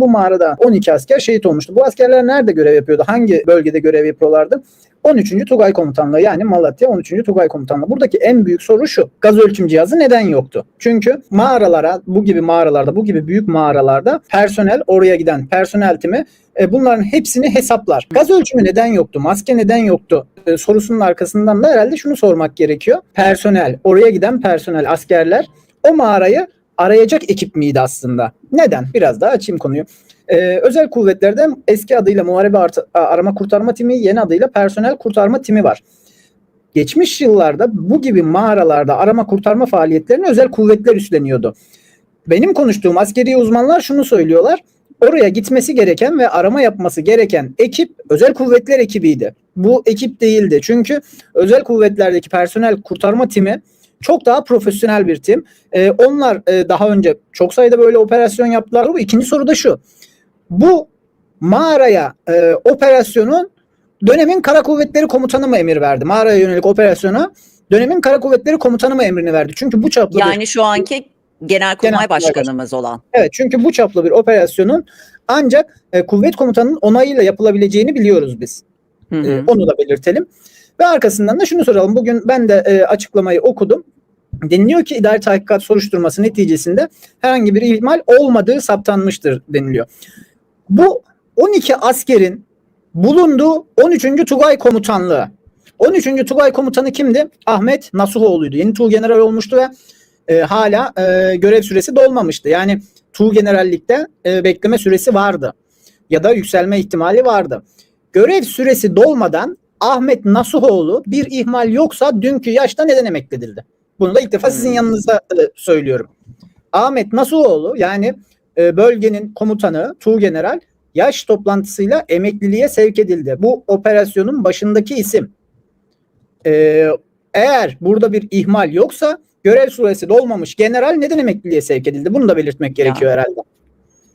Bu mağarada 12 asker şehit olmuştu. Bu askerler nerede görev yapıyordu? Hangi bölgede görev yapıyorlardı? 13. Tugay Komutanlığı yani Malatya 13. Tugay Komutanlığı. Buradaki en büyük soru şu. Gaz ölçüm cihazı neden yoktu? Çünkü mağaralara, bu gibi mağaralarda, bu gibi büyük mağaralarda personel, oraya giden personel timi e, bunların hepsini hesaplar. Gaz ölçümü neden yoktu? Maske neden yoktu? E, sorusunun arkasından da herhalde şunu sormak gerekiyor. Personel, oraya giden personel, askerler o mağarayı arayacak ekip miydi aslında? Neden? Biraz daha açayım konuyu. Ee, özel kuvvetlerde eski adıyla Muharebe Arama Kurtarma Timi, yeni adıyla Personel Kurtarma Timi var. Geçmiş yıllarda bu gibi mağaralarda arama kurtarma faaliyetlerini özel kuvvetler üstleniyordu. Benim konuştuğum askeri uzmanlar şunu söylüyorlar. Oraya gitmesi gereken ve arama yapması gereken ekip özel kuvvetler ekibiydi. Bu ekip değildi. Çünkü özel kuvvetlerdeki personel kurtarma timi çok daha profesyonel bir tim. Ee, onlar e, daha önce çok sayıda böyle operasyon yaptılar. Bu ikinci soru da şu. Bu mağaraya e, operasyonun dönemin kara kuvvetleri komutanı mı emir verdi? Mağaraya yönelik operasyona dönemin kara kuvvetleri komutanı mı emrini verdi? Çünkü bu çaplı bir, Yani şu anki Genelkurmay Genelkurmay Başkanımız olan. evet çünkü bu çaplı bir operasyonun ancak e, kuvvet komutanının onayıyla yapılabileceğini biliyoruz biz. Hı E, hı. onu da belirtelim. Ve arkasından da şunu soralım. Bugün ben de e, açıklamayı okudum. Deniliyor ki idari tahkikat soruşturması neticesinde herhangi bir ihmal olmadığı saptanmıştır deniliyor. Bu 12 askerin bulunduğu 13. Tugay Komutanlığı. 13. Tugay Komutanı kimdi? Ahmet Nasuhoğlu'ydu. Yeni Tuğgeneral olmuştu ve e, hala e, görev süresi dolmamıştı. Yani Tuğgenerallikte e, bekleme süresi vardı. Ya da yükselme ihtimali vardı. Görev süresi dolmadan Ahmet Nasuhoğlu bir ihmal yoksa dünkü yaşta neden emekledildi? Bunu da ilk defa sizin Hmm. yanınızda e, söylüyorum. Ahmet Nasuhoğlu yani e, bölgenin komutanı Tuğgeneral yaş toplantısıyla emekliliğe sevk edildi. Bu operasyonun başındaki isim. E, eğer burada bir ihmal yoksa görev süresi dolmamış general neden emekliliğe sevk edildi? Bunu da belirtmek gerekiyor herhalde.